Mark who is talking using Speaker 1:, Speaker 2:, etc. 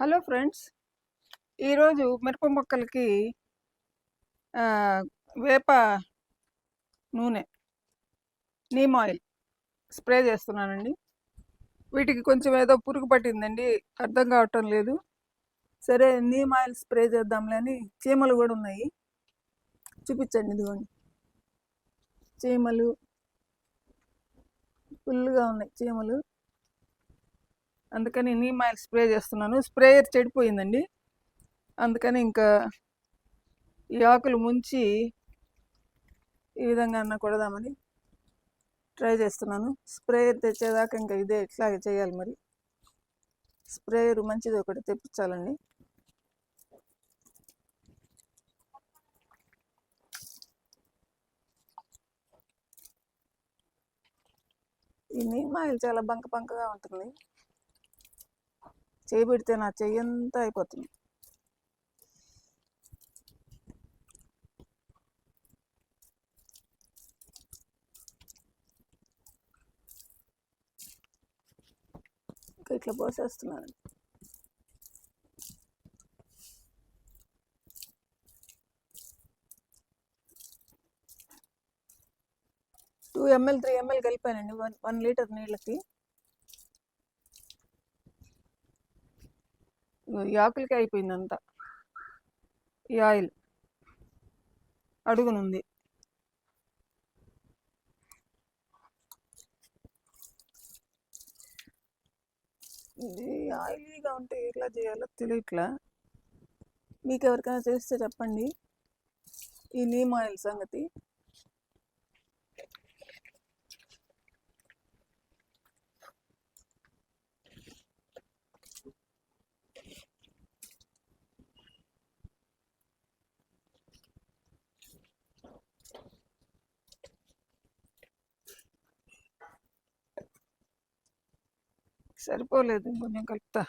Speaker 1: Hello friends ఈరోజు మిరప మొక్కలకి వేప నూనె నీమ్ ఆయిల్ స్ప్రే చేస్తున్నానండి. వీటికి కొంచెం ఏదో పురుగు పట్టిందండి అర్థం కావటం లేదు. సరే నీమ్ ఆయిల్ స్ప్రే చేద్దాంలే అని చీమలు కూడా ఉన్నాయి. చూపించండి ఇదిగోండి. చీమలు ఫుల్గా ఉన్నాయి చీమలు. అందుకని నీమ్ ఆయిల్ స్ప్రే చేస్తున్నాను. స్ప్రేయర్ చెడిపోయిందండి. అందుకని ఇంకా ఈ ఆకులు ముంచి ఈ విధంగా అన్న కొడదామని ట్రై చేస్తున్నాను. స్ప్రేయర్ తెచ్చేదాకా ఇంకా ఇదే ఇట్లాగే చేయాలి మరి. స్ప్రేయర్ మంచిది ఒకటి తెప్పించాలండి. ఈ నీమ్ ఆయిల్ చాలా బంక బంకగా ఉంటుంది. చేయి పెడితే నా చెయ్యంతా అయిపోతుంది. ఇంకా ఇట్లా పోసేస్తున్నాను టూ ఎంఎల్ త్రీ ఎంఎల్ కలిపానండి. వన్ వన్ లీటర్ నీళ్ళకి. ఈ ఆకులకి అయిపోయింది అంతా ఈ ఆయిల్. అడుగునుంది. ఇది ఆయిలీగా ఉంటే ఎట్లా చేయాలో తెలియట్లా. మీకు ఎవరికైనా చేస్తే చెప్పండి. ఈ నీమ్ ఆయిల్ సంగతి. సరిపోలేదు కొంచెం కలుపుతా.